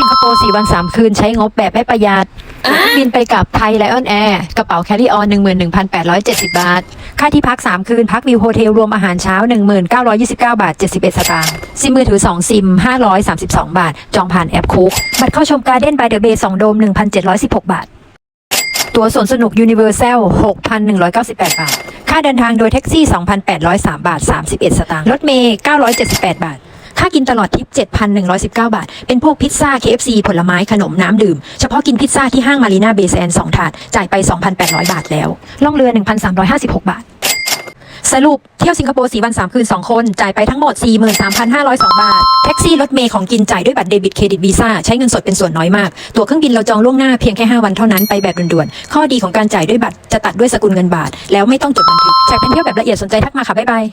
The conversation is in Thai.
สิงคโปร์4วัน3คืนใช้งบแบบไม่ประหยัด บินไปกับไทยไลออนแอร์กระเป๋าแค r รี่ออน11,870บาท ค่าที่พัก3คืน พักวิวโฮเทลรวมอาหารเช้า1929บาท71สตางค์ซิมมือถือ2ซิม532บาท จองผ่านแอปคุกบัตรเข้าชมการ์เด้นบายเดอะเบย์2โดม1,716บาท ตั๋วสวนสนุก Universal 6,198บาท ค่าเดินทางโดยแท็กซี่2,803บาท31สตางค์รถเมย์978บาท ค่ากินตลอดทริป 7,119 บาท เป็นพวกพิซซ่า KFC ผลไม้ขนมน้ำดื่ม เฉพาะกินพิซซ่าที่ห้างมารีนาเบย์แซน2ถาด จ่ายไป 2,800 บาทแล้ว ล่องเรือ 1,356 บาท สรุป เที่ยวสิงคโปร์4วัน 3 คืน 2 คน จ่ายไปทั้งหมด 43,502 บาท แท็กซี่รถเมย์ของกินจ่ายด้วยบัตรเดบิตเครดิตวีซ่าใช้เงินสดเป็นส่วนน้อยมาก ตั๋วเครื่องบินเราจองล่วงหน้าเพียงแค่ 5 วันเท่านั้นไปแบบด่วนๆ ข้อดีของการจ่ายด้วยบัตรจะตัดด้วยสกุลเงินบาท แล้วไม่ต้องจดบันทึกแจกแผนเที่ยวแบบละเอียดสนใจทักมาค่ะบ๊ายบาย